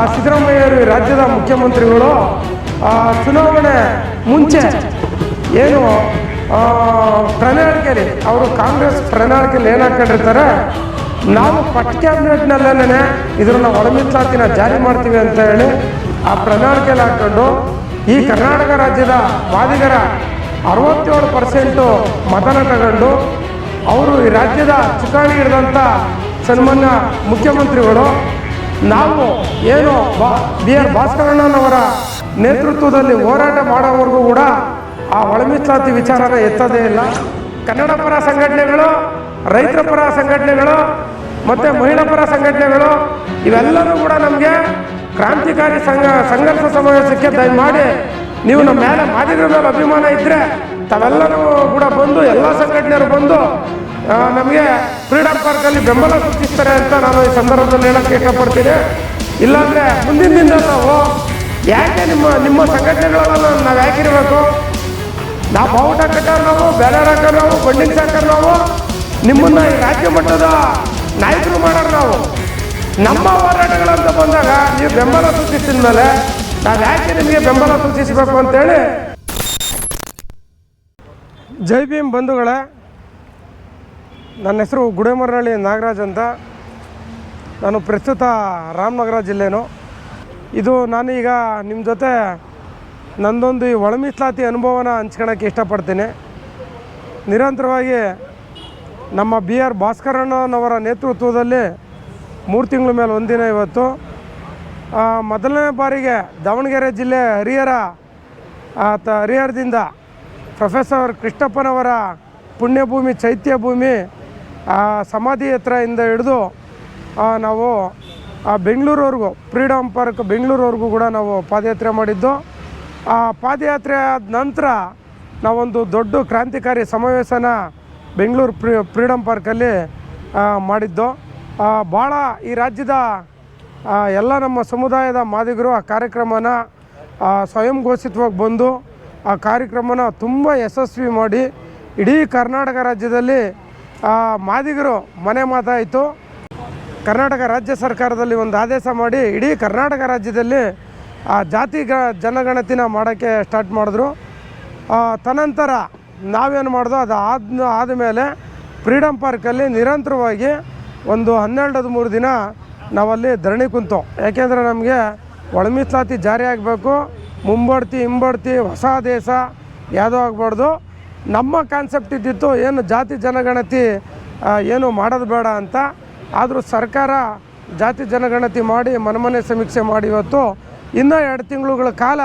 ಆ ಸಿದ್ದರಾಮಯ್ಯರು ರಾಜ್ಯದ ಮುಖ್ಯಮಂತ್ರಿಗಳು ಚುನಾವಣೆ ಮುಂಚೆ ಏನು ಪ್ರಣಾಳಿಕೆಯಲ್ಲಿ, ಅವರು ಕಾಂಗ್ರೆಸ್ ಪ್ರಣಾಳಿಕೆಯಲ್ಲಿ ಏನು ಹಾಕೊಂಡಿರ್ತಾರೆ, ನಾವು ಪಟ್ ಕ್ಯಾಬಿನೆಟ್ನಲ್ಲೇ ಇದನ್ನು ಒಳಮೀಸಲಾತಿನ ಜಾರಿ ಮಾಡ್ತೀವಿ ಅಂತ ಹೇಳಿ ಆ ಪ್ರಣಾಳಿಕೆಯಲ್ಲಿ ಹಾಕ್ಕೊಂಡು ಈ ಕರ್ನಾಟಕ ರಾಜ್ಯದ ಮಾದಿಗರ ಅರವತ್ತೇಳು ಪರ್ಸೆಂಟು ಮತನ ತಗೊಂಡು ಅವರು ಈ ರಾಜ್ಯದ ಚುಕ್ಕಾಣಿ ಹಿಡಿದಂಥ ಸನ್ಮಾನ್ಯ ಮುಖ್ಯಮಂತ್ರಿಗಳು ನಾವು ಏನು ಬಾ, ಬಿ ಆರ್ ಭಾಸ್ಕರಣ್ಣನವರ ನೇತೃತ್ವದಲ್ಲಿ ಹೋರಾಟ ಮಾಡೋವರೆಗೂ ಕೂಡ ಆ ಒಳಮೀಸಲಾತಿ ವಿಚಾರ ಎತ್ತದೇ ಇಲ್ಲ. ಕನ್ನಡ ಪರ ಸಂಘಟನೆಗಳು ರೈತರ ಪರ ಸಂಘಟನೆಗಳು ಮತ್ತು ಮಹಿಳಾ ಪರ ಸಂಘಟನೆಗಳು, ಇವೆಲ್ಲರೂ ಕೂಡ ನಮಗೆ ಕ್ರಾಂತಿಕಾರಿ ಸಂಘ, ಸಂಘರ್ಷ ಸಮಾವೇಶಕ್ಕೆ ದಯಮಾಡಿ ನೀವು ನಮ್ಮ ಮೇಲೆ ಮಾದಿಗರ ಮೇಲೆ ಅಭಿಮಾನ ಇದ್ದರೆ ತಾವೆಲ್ಲರೂ ಕೂಡ ಬಂದು, ಎಲ್ಲ ಸಂಘಟನೆಯರು ಬಂದು ನಮಗೆ ಫ್ರೀಡಮ್ ಪಾರ್ಕಲ್ಲಿ ಬೆಂಬಲ ಸೂಚಿಸ್ತಾರೆ ಅಂತ ನಾನು ಈ ಸಂದರ್ಭದಲ್ಲಿ ಹೇಳಕ್ಕೆ ಇಷ್ಟಪಡ್ತೀನಿ. ಇಲ್ಲಾಂದರೆ ಮುಂದಿನ ದಿನ ನಾವು ಯಾಕೆ ನಿಮ್ಮ ನಿಮ್ಮ ಸಂಘಟನೆಗಳನ್ನ ನಾವು ಯಾಕಿರಬೇಕು? ನಾವು ಬಾವುಟ ಕಟ್ಟೋರು ನಾವು, ಬ್ಯಾನರ್ ಹಾಕೋರು ನಾವು ಬಂಡಿಂಗ್ ಹಾಕೋರು ನಾವು, ನಿಮ್ಮನ್ನ ರಾಜ್ಯ ಮಟ್ಟದ ನಾಯಕರು ಮಾಡೋರು ನಾವು. ನಮ್ಮ ಹೋರಾಟಗಳಂತ ಬಂದಾಗ ನೀವು ಬೆಂಬಲ ಸೂಚಿಸಿದ ಮೇಲೆ ನಾವು ಯಾಕೆ ನಿಮಗೆ ಬೆಂಬಲ ಸೂಚಿಸಬೇಕು ಅಂತೇಳಿ. ಜೈ ಭೀಮ್ ಬಂಧುಗಳೇ ನನ್ನ ಹೆಸರು ಗುಡೇಮರನಹಳ್ಳಿ ನಾಗರಾಜ್ ಅಂತ. ನಾನು ಪ್ರಸ್ತುತ ರಾಮನಗರ ಜಿಲ್ಲೆನು. ಇದು ನಾನೀಗ ನಿಮ್ಮ ಜೊತೆ ನಂದೊಂದು ಈ ಒಳಮೀಸ್ಲಾತಿ ಅನುಭವನ ಹಂಚ್ಕೊಳಕ್ಕೆ ಇಷ್ಟಪಡ್ತೀನಿ. ನಿರಂತರವಾಗಿ ನಮ್ಮ ಬಿ ಆರ್ ಭಾಸ್ಕರಣ್ಣನವರ ನೇತೃತ್ವದಲ್ಲಿ ಮೂರು ತಿಂಗಳ ಮೇಲೆ ಒಂದಿನ ಇವತ್ತು ಮೊದಲನೇ ಬಾರಿಗೆ ದಾವಣಗೆರೆ ಜಿಲ್ಲೆ ಹರಿಹರ ತ ಹರಿಹರದಿಂದ ಪ್ರೊಫೆಸರ್ ಕೃಷ್ಣಪ್ಪನವರ ಪುಣ್ಯಭೂಮಿ, ಚೈತ್ಯ ಭೂಮಿ ಆ, ಸಮಾಧಿ ಹತ್ರದಿಂದ ಹಿಡಿದು ಆ, ನಾವು ಆ, ಬೆಂಗಳೂರವರೆಗೂ ಫ್ರೀಡಮ್ ಪಾರ್ಕ್ ಬೆಂಗಳೂರವರೆಗೂ ಕೂಡ ನಾವು ಪಾದಯಾತ್ರೆ ಮಾಡಿದ್ದು. ಆ ಪಾದಯಾತ್ರೆ ಆದ ನಂತರ ನಾವೊಂದು ದೊಡ್ಡ ಕ್ರಾಂತಿಕಾರಿ ಸಮಾವೇಶನ ಬೆಂಗಳೂರು ಫ್ರೀ ಫ್ರೀಡಮ್ ಪಾರ್ಕಲ್ಲಿ ಮಾಡಿದ್ದು. ಭಾಳ ಈ ರಾಜ್ಯದ ಎಲ್ಲ ನಮ್ಮ ಸಮುದಾಯದ ಮಾದಿಗರು ಆ ಕಾರ್ಯಕ್ರಮನ ಸ್ವಯಂ ಘೋಷಿತವಾಗಿ ಬಂದು ಆ ಕಾರ್ಯಕ್ರಮನ ತುಂಬ ಯಶಸ್ವಿ ಮಾಡಿ ಇಡೀ ಕರ್ನಾಟಕ ರಾಜ್ಯದಲ್ಲಿ ಮಾದಿಗರು ಮನೆ ಮಾತಾಯಿತು ಕರ್ನಾಟಕ ರಾಜ್ಯ ಸರ್ಕಾರದಲ್ಲಿ ಒಂದು ಆದೇಶ ಮಾಡಿ ಇಡೀ ಕರ್ನಾಟಕ ರಾಜ್ಯದಲ್ಲಿ ಆ ಜಾತಿ ಗ ಜನಗಣತಿನ ಮಾಡೋಕ್ಕೆ ಸ್ಟಾರ್ಟ್ ಮಾಡಿದ್ರು. ತನಂತರ ನಾವೇನು ಮಾಡಿದ್ರು ಅದು ಆದ ಆದಮೇಲೆ ಫ್ರೀಡಮ್ ಪಾರ್ಕಲ್ಲಿ ನಿರಂತರವಾಗಿ ಒಂದು ಹನ್ನೆರಡು ಹದಿಮೂರು ದಿನ ನಾವಲ್ಲಿ ಧರಣಿ ಕುಂತು. ಯಾಕೆಂದರೆ ನಮಗೆ ಒಳ ಜಾರಿ ಆಗಬೇಕು. ಮುಂಬಡ್ತಿ, ಹಿಂಬಡ್ತಿ, ಹೊಸ ದೇಶ ಯಾವುದೋ ಆಗಬಾರ್ದು. ನಮ್ಮ ಕಾನ್ಸೆಪ್ಟ್ ಇದ್ದಿತ್ತು, ಏನು ಜಾತಿ ಜನಗಣತಿ ಏನು ಮಾಡೋದು ಬೇಡ ಅಂತ. ಆದರೂ ಸರ್ಕಾರ ಜಾತಿ ಜನಗಣತಿ ಮಾಡಿ, ಮನಮನೆ ಸಮೀಕ್ಷೆ ಮಾಡಿ ಇವತ್ತು ಇನ್ನೂ ಎರಡು ತಿಂಗಳುಗಳ ಕಾಲ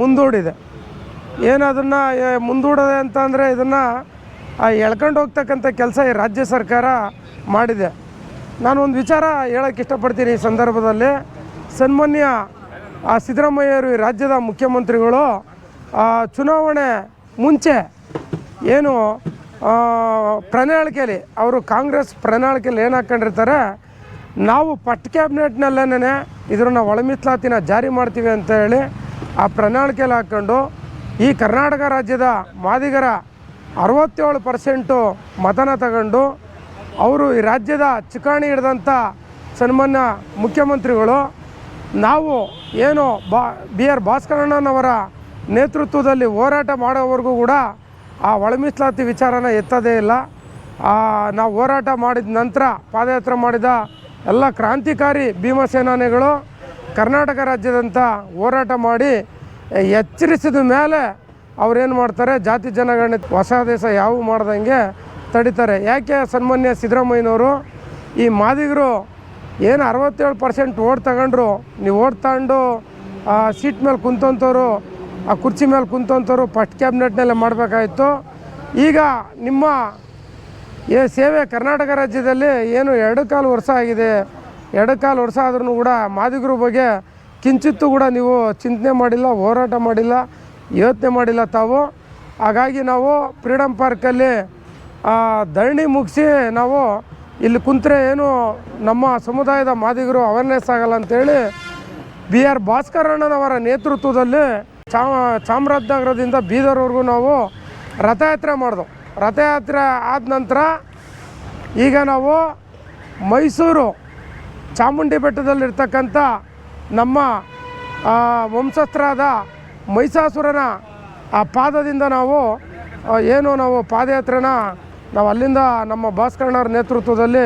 ಮುಂದೂಡಿದೆ. ಏನು ಅದನ್ನು ಮುಂದೂಡದೆ ಅಂತಂದರೆ ಇದನ್ನು ಎಳ್ಕೊಂಡು ಹೋಗ್ತಕ್ಕಂಥ ಕೆಲಸ ಈ ರಾಜ್ಯ ಸರ್ಕಾರ ಮಾಡಿದೆ. ನಾನು ಒಂದು ವಿಚಾರ ಹೇಳೋಕ್ಕೆ ಇಷ್ಟಪಡ್ತೀನಿ ಈ ಸಂದರ್ಭದಲ್ಲಿ. ಸನ್ಮಾನ್ಯ ಸಿದ್ದರಾಮಯ್ಯರು ಈ ರಾಜ್ಯದ ಮುಖ್ಯಮಂತ್ರಿಗಳು ಚುನಾವಣೆ ಮುಂಚೆ ಏನು ಪ್ರಣಾಳಿಕೆಯಲ್ಲಿ ಅವರು ಕಾಂಗ್ರೆಸ್ ಪ್ರಣಾಳಿಕೆಯಲ್ಲಿ ಏನು ಹಾಕ್ಕೊಂಡಿರ್ತಾರೆ ನಾವು ಪಟ್ ಕ್ಯಾಬಿನೆಟ್ನಲ್ಲೇನೆ ಇದನ್ನು ಒಳಮಿತ್ಲಾತಿನ ಜಾರಿ ಮಾಡ್ತೀವಿ ಅಂತ ಹೇಳಿ ಆ ಪ್ರಣಾಳಿಕೆಯಲ್ಲಿ ಹಾಕ್ಕೊಂಡು ಈ ಕರ್ನಾಟಕ ರಾಜ್ಯದ ಮಾದಿಗರ ಅರವತ್ತೇಳು ಪರ್ಸೆಂಟು ಮತನ ತಗೊಂಡು ಅವರು ಈ ರಾಜ್ಯದ ಚುಕಾಣಿ ಹಿಡಿದಂಥ ಸನ್ಮಾನ್ಯ ಮುಖ್ಯಮಂತ್ರಿಗಳು, ನಾವು ಏನು ಬಾ, ಬಿ ಆರ್ ಭಾಸ್ಕರಣ್ಣನವರ ನೇತೃತ್ವದಲ್ಲಿ ಹೋರಾಟ ಮಾಡೋವರೆಗೂ ಕೂಡ ಆ ಒಳ ಮೀಸಲಾತಿ ವಿಚಾರನ ಎತ್ತದೇ ಇಲ್ಲ. ನಾವು ಹೋರಾಟ ಮಾಡಿದ ನಂತರ ಪಾದಯಾತ್ರೆ ಮಾಡಿದ ಎಲ್ಲ ಕ್ರಾಂತಿಕಾರಿ ಭೀಮಸೇನಾನಿಗಳು ಕರ್ನಾಟಕ ರಾಜ್ಯದಂಥ ಹೋರಾಟ ಮಾಡಿ ಎಚ್ಚರಿಸಿದ ಮೇಲೆ ಅವ್ರೇನು ಮಾಡ್ತಾರೆ, ಜಾತಿ ಜನಗಣತಿ ಹೊಸ ದೇಶ ಯಾವ ಮಾಡ್ದಂಗೆ ತಡಿತಾರೆ. ಯಾಕೆ ಸನ್ಮಾನ್ಯ ಸಿದ್ದರಾಮಯ್ಯನವರು ಈ ಮಾದಿಗರು ಏನು ಅರವತ್ತೇಳು ಪರ್ಸೆಂಟ್ ಓಟ್ ತಗೊಂಡ್ರು, ನೀವು ಓಟ್ ತಗೊಂಡು ಸೀಟ್ ಮೇಲೆ ಕುಂತಂಥವ್ರು ಆ ಕುರ್ಚಿ ಮೇಲೆ ಕುಂತಂಥವ್ರು ಫಸ್ಟ್ ಕ್ಯಾಬಿನೆಟ್ನಲ್ಲೇ ಮಾಡಬೇಕಾಯಿತು. ಈಗ ನಿಮ್ಮ ಏ ಸೇವೆ ಕರ್ನಾಟಕ ರಾಜ್ಯದಲ್ಲಿ ಏನು ಎರಡು ಕಾಲು ವರ್ಷ ಆಗಿದೆ. ಎರಡು ಕಾಲು ವರ್ಷ ಆದ್ರೂ ಕೂಡ ಮಾದಿಗರ ಬಗ್ಗೆ ಕಿಂಚಿತ್ತು ಕೂಡ ನೀವು ಚಿಂತನೆ ಮಾಡಿಲ್ಲ, ಹೋರಾಟ ಮಾಡಿಲ್ಲ, ಯೋಚನೆ ಮಾಡಿಲ್ಲ ತಾವು. ಹಾಗಾಗಿ ನಾವು ಫ್ರೀಡಮ್ ಪಾರ್ಕಲ್ಲಿ ಧರಣಿ ಮುಗಿಸಿ ನಾವು ಇಲ್ಲಿ ಕುಂತ್ರೆ ಏನು ನಮ್ಮ ಸಮುದಾಯದ ಮಾದಿಗರು ಅವೇರ್ನೆಸ್ ಆಗಲ್ಲ ಅಂತೇಳಿ ಬಿ ಆರ್ ಭಾಸ್ಕರಣ್ಣನವರ ನೇತೃತ್ವದಲ್ಲಿ ಚಾ ಚಾಮರಾಜನಗರದಿಂದ ಬೀದರ್ವರೆಗೂ ನಾವು ರಥಯಾತ್ರೆ ಮಾಡಿದೆವು ರಥಯಾತ್ರೆ ಆದ ನಂತರ ಈಗ ನಾವು ಮೈಸೂರು ಚಾಮುಂಡಿ ಬೆಟ್ಟದಲ್ಲಿರ್ತಕ್ಕಂಥ ನಮ್ಮ ವಂಶಸ್ಥರಾದ ಮೈಸಾಸುರನ, ಆ, ಪಾದದಿಂದ ನಾವು ಏನು ನಾವು ಪಾದಯಾತ್ರೆನ ನಾವು ಅಲ್ಲಿಂದ ನಮ್ಮ ಭಾಸ್ಕರಣ್ಣವ್ರ ನೇತೃತ್ವದಲ್ಲಿ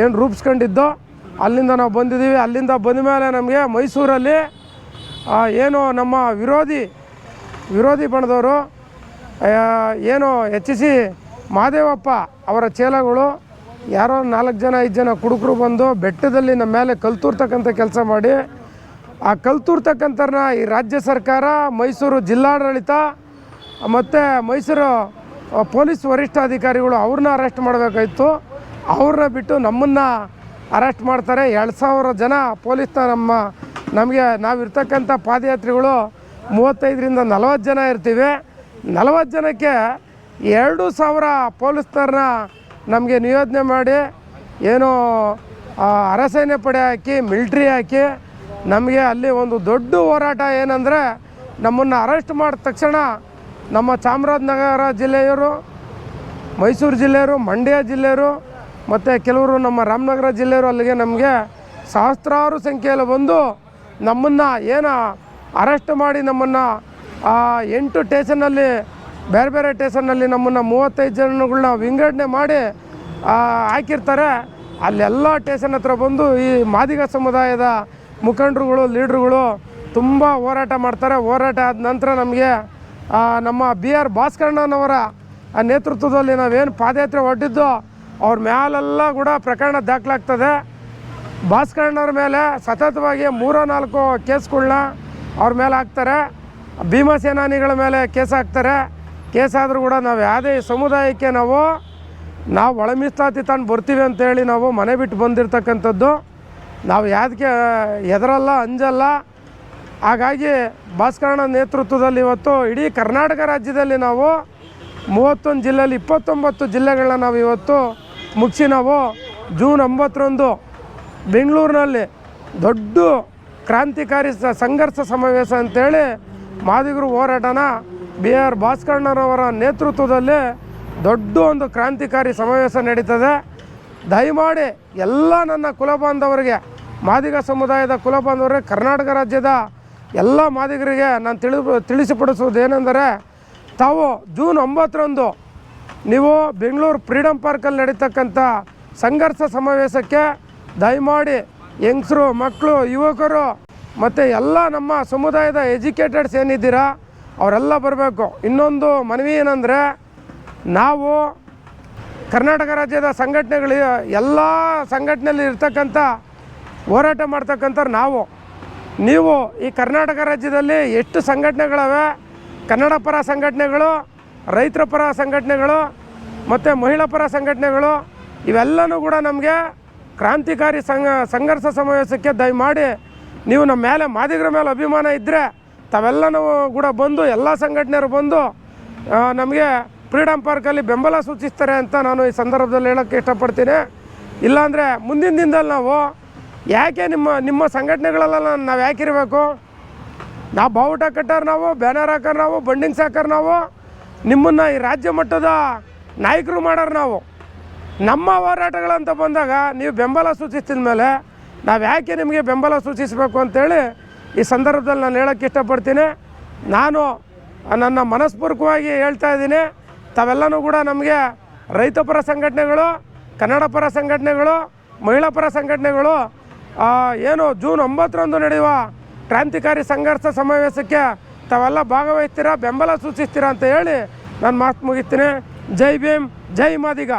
ಏನು ರೂಪಿಸ್ಕೊಂಡಿದ್ದೋ ಅಲ್ಲಿಂದ ನಾವು ಬಂದಿದ್ದೀವಿ. ಅಲ್ಲಿಂದ ಬಂದ ಮೇಲೆ ನಮಗೆ ಮೈಸೂರಲ್ಲಿ ಏನು ನಮ್ಮ ವಿರೋಧಿ ವಿರೋಧಿ ಬಣದವರು ಏನು ಎಚ್ ಸಿ ಮಹಾದೇವಪ್ಪ ಅವರ ಚೇಲಗಳು, ಯಾರೋ ನಾಲ್ಕು ಜನ, ಐದು ಜನ ಕುಡುಕರು ಬಂದು ಬೆಟ್ಟದಲ್ಲಿ ನಮ್ಮ ಮೇಲೆ ಕಲ್ತೂರ್ತಕ್ಕಂಥ ಕೆಲಸ ಮಾಡಿ, ಆ ಕಲ್ತೂರ್ತಕ್ಕಂಥರನ್ನ ಈ ರಾಜ್ಯ ಸರ್ಕಾರ, ಮೈಸೂರು ಜಿಲ್ಲಾಡಳಿತ ಮತ್ತು ಮೈಸೂರು ಪೊಲೀಸ್ ಪೊಲೀಸ್ ವರಿಷ್ಠಾಧಿಕಾರಿಗಳು ಅವ್ರನ್ನ ಅರೆಸ್ಟ್ ಮಾಡಬೇಕಾಯಿತು. ಅವ್ರನ್ನ ಬಿಟ್ಟು ನಮ್ಮನ್ನು ಅರೆಸ್ಟ್ ಮಾಡ್ತಾರೆ. ಎರಡು ಸಾವಿರ ಜನ ಪೊಲೀಸ್ನ ನಮ್ಮ ನಮಗೆ ನಾವಿರ್ತಕ್ಕಂಥ ಪಾದಯಾತ್ರಿಗಳು ಮೂವತ್ತೈದರಿಂದ ನಲವತ್ತು ಜನ ಇರ್ತೀವಿ. ನಲವತ್ತು ಜನಕ್ಕೆ ಎರಡು ಸಾವಿರ ಪೊಲೀಸ್ನರನ್ನ ನಮಗೆ ನಿಯೋಜನೆ ಮಾಡಿ, ಏನು ಅರಸೇನೆ ಪಡೆ ಹಾಕಿ, ಮಿಲ್ಟ್ರಿ ಹಾಕಿ, ನಮಗೆ ಅಲ್ಲಿ ಒಂದು ದೊಡ್ಡ ಹೋರಾಟ ಏನಂದರೆ ನಮ್ಮನ್ನು ಅರೆಸ್ಟ್ ಮಾಡಿದ ತಕ್ಷಣ ನಮ್ಮ ಚಾಮರಾಜನಗರ ಜಿಲ್ಲೆಯವರು, ಮೈಸೂರು ಜಿಲ್ಲೆಯವರು, ಮಂಡ್ಯ ಜಿಲ್ಲೆಯವರು, ಮತ್ತು ಕೆಲವರು ನಮ್ಮ ರಾಮನಗರ ಜಿಲ್ಲೆಯವರು ಅಲ್ಲಿಗೆ ನಮಗೆ ಸಹಸ್ರಾರು ಸಂಖ್ಯೆಯಲ್ಲಿ ಬಂದು ನಮ್ಮನ್ನು ಏನು ಅರೆಸ್ಟ್ ಮಾಡಿ ನಮ್ಮನ್ನು ಎಂಟು ಟೇಷನ್ನಲ್ಲಿ, ಬೇರೆ ಬೇರೆ ಟೇಷನ್ನಲ್ಲಿ ನಮ್ಮನ್ನು ಮೂವತ್ತೈದು ಜನಗಳನ್ನ ವಿಂಗಡಣೆ ಮಾಡಿ ಹಾಕಿರ್ತಾರೆ. ಅಲ್ಲೆಲ್ಲ ಟೇಷನ್ ಹತ್ರ ಬಂದು ಈ ಮಾದಿಗ ಸಮುದಾಯದ ಮುಖಂಡರುಗಳು, ಲೀಡ್ರುಗಳು ತುಂಬ ಹೋರಾಟ ಮಾಡ್ತಾರೆ. ಹೋರಾಟ ಆದ ನಂತರ ನಮಗೆ ನಮ್ಮ ಬಿ ಆರ್ ಭಾಸ್ಕರಣ್ಣನವರ ನೇತೃತ್ವದಲ್ಲಿ ನಾವೇನು ಪಾದಯಾತ್ರೆ ಒಡ್ಡಿದ್ದು ಅವ್ರ ಮ್ಯಾಲೆಲ್ಲ ಕೂಡ ಪ್ರಕರಣ ದಾಖಲಾಗ್ತದೆ. ಭಾಸ್ಕರಣ್ಣವ್ರ ಮೇಲೆ ಸತತವಾಗಿ ಮೂರೋ ನಾಲ್ಕು ಕೇಸ್ಗಳನ್ನ ಅವ್ರ ಮೇಲೆ ಹಾಕ್ತಾರೆ. ಭೀಮಸೇನಾನಿಗಳ ಮೇಲೆ ಕೇಸ್ ಹಾಕ್ತಾರೆ. ಕೇಸಾದರೂ ಕೂಡ ನಾವು ಯಾವುದೇ ಸಮುದಾಯಕ್ಕೆ ನಾವು ನಾವು ಒಳ ಮೀಸಲಾತಿ ತಂದು ಬರ್ತೀವಿ ಅಂತೇಳಿ ನಾವು ಮನೆ ಬಿಟ್ಟು ಬಂದಿರತಕ್ಕಂಥದ್ದು. ನಾವು ಯಾವುದಕ್ಕೆ ಎದರಲ್ಲ ಅಂಜಲ್ಲ. ಹಾಗಾಗಿ ಭಾಸ್ಕರಣ ನೇತೃತ್ವದಲ್ಲಿ ಇವತ್ತು ಇಡೀ ಕರ್ನಾಟಕ ರಾಜ್ಯದಲ್ಲಿ ನಾವು ಮೂವತ್ತೊಂದು ಜಿಲ್ಲೆಯಲ್ಲಿ ಇಪ್ಪತ್ತೊಂಬತ್ತು ಜಿಲ್ಲೆಗಳನ್ನ ನಾವು ಇವತ್ತು ಮುಗಿಸಿ ನಾವು ಜೂನ್ ಒಂಬತ್ತರಂದು ಬೆಂಗಳೂರಿನಲ್ಲಿ ದೊಡ್ಡ ಕ್ರಾಂತಿಕಾರಿ ಸಂಘರ್ಷ ಸಮಾವೇಶ ಅಂತೇಳಿ ಮಾದಿಗರು ಹೋರಾಟನ ಬಿ ಆರ್ ಭಾಸ್ಕರ್ಣನವರ ನೇತೃತ್ವದಲ್ಲಿ ದೊಡ್ಡ ಒಂದು ಕ್ರಾಂತಿಕಾರಿ ಸಮಾವೇಶ ನಡೀತದೆ. ದಯಮಾಡಿ ಎಲ್ಲ ನನ್ನ ಕುಲಬಾಂಧವರಿಗೆ, ಮಾದಿಗ ಸಮುದಾಯದ ಕುಲಬಾಂಧವರಿಗೆ ಕರ್ನಾಟಕ ರಾಜ್ಯದ ಎಲ್ಲ ಮಾದಿಗರಿಗೆ ನಾನು ತಿಳಿ ತಿಳಿಸಿಪಡಿಸುವುದೇನೆಂದರೆ ತಾವು ಜೂನ್ ಒಂಬತ್ತರಂದು ನೀವು ಬೆಂಗಳೂರು ಫ್ರೀಡಮ್ ಪಾರ್ಕಲ್ಲಿ ನಡೀತಕ್ಕಂಥ ಸಂಘರ್ಷ ಸಮಾವೇಶಕ್ಕೆ ದಯಮಾಡಿ ಯಂಗ್ಸರು ಮಕ್ಕಳು, ಯುವಕರು, ಮತ್ತು ಎಲ್ಲ ನಮ್ಮ ಸಮುದಾಯದ ಎಜುಕೇಟೆಡ್ಸ್ ಏನಿದ್ದೀರಾ, ಅವರೆಲ್ಲ ಬರಬೇಕು. ಇನ್ನೊಂದು ಮನವಿ ಏನಂದರೆ, ನಾವು ಕರ್ನಾಟಕ ರಾಜ್ಯದ ಸಂಘಟನೆಗಳು, ಎಲ್ಲ ಸಂಘಟನೆಯಲ್ಲಿ ಇರ್ತಕ್ಕಂಥ ಹೋರಾಟ ಮಾಡ್ತಕ್ಕಂಥವ್ರು ನಾವು. ನೀವು ಈ ಕರ್ನಾಟಕ ರಾಜ್ಯದಲ್ಲಿ ಎಷ್ಟು ಸಂಘಟನೆಗಳವೆ? ಕನ್ನಡ ಪರ ಸಂಘಟನೆಗಳು, ರೈತರ ಪರ ಸಂಘಟನೆಗಳು, ಮತ್ತು ಮಹಿಳಾ ಪರ ಸಂಘಟನೆಗಳು, ಇವೆಲ್ಲನೂ ಕೂಡ ನಮಗೆ ಕ್ರಾಂತಿಕಾರಿ ಸಂಘ, ಸಂಘರ್ಷ ಸಮಾವೇಶಕ್ಕೆ ದಯಮಾಡಿ ನೀವು ನಮ್ಮ ಮೇಲೆ ಮಾದಿಗರ ಮೇಲೆ ಅಭಿಮಾನ ಇದ್ದರೆ ತಾವೆಲ್ಲನೂ ಕೂಡ ಬಂದು, ಎಲ್ಲ ಸಂಘಟನೆಯರು ಬಂದು ನಮಗೆ ಫ್ರೀಡಮ್ ಪಾರ್ಕಲ್ಲಿ ಬೆಂಬಲ ಸೂಚಿಸ್ತಾರೆ ಅಂತ ನಾನು ಈ ಸಂದರ್ಭದಲ್ಲಿ ಹೇಳೋಕ್ಕೆ ಇಷ್ಟಪಡ್ತೀನಿ. ಇಲ್ಲಾಂದರೆ ಮುಂದಿನ ದಿನದಲ್ಲಿ ನಾವು ಯಾಕೆ ನಿಮ್ಮ ನಿಮ್ಮ ಸಂಘಟನೆಗಳೆಲ್ಲ ನಾವು ಯಾಕೆ ಇರಬೇಕು ನಾವು ಬಾವುಟ ಕಟ್ಟಾರ ನಾವು, ಬ್ಯಾನರ್ ಹಾಕೋರು ನಾವು ಬಂಡಿಂಗ್ಸ್ ಹಾಕೋರು ನಾವು, ನಿಮ್ಮನ್ನು ಈ ರಾಜ್ಯ ಮಟ್ಟದ ನಾಯಕರು ಮಾಡೋರು ನಾವು. ನಮ್ಮ ಹೋರಾಟಗಳಂತ ಬಂದಾಗ ನೀವು ಬೆಂಬಲ ಸೂಚಿಸಿದ ಮೇಲೆ ನಾವು ಯಾಕೆ ನಿಮಗೆ ಬೆಂಬಲ ಸೂಚಿಸಬೇಕು ಅಂತೇಳಿ ಈ ಸಂದರ್ಭದಲ್ಲಿ ನಾನು ಹೇಳೋಕ್ಕೆ ಇಷ್ಟಪಡ್ತೀನಿ. ನಾನು ನನ್ನ ಮನಸ್ಪೂರ್ವಕವಾಗಿ ಹೇಳ್ತಾ ಇದ್ದೀನಿ. ತಾವೆಲ್ಲನೂ ಕೂಡ ನಮಗೆ ರೈತಪರ ಸಂಘಟನೆಗಳು, ಕನ್ನಡ ಪರ ಸಂಘಟನೆಗಳು, ಮಹಿಳಾ ಪರ ಸಂಘಟನೆಗಳು ಏನು ಜೂನ್ ಒಂಬತ್ತರಂದು ನಡೆಯುವ ಕ್ರಾಂತಿಕಾರಿ ಸಂಘರ್ಷ ಸಮಾವೇಶಕ್ಕೆ ತಾವೆಲ್ಲ ಭಾಗವಹಿಸ್ತೀರಾ, ಬೆಂಬಲ ಸೂಚಿಸ್ತೀರಾ ಅಂತ ಹೇಳಿ ನಾನು ಮಾತು ಮುಗಿತೀನಿ. ಜೈ ಭೀಮ್, ಜೈ ಮಾದಿಗ.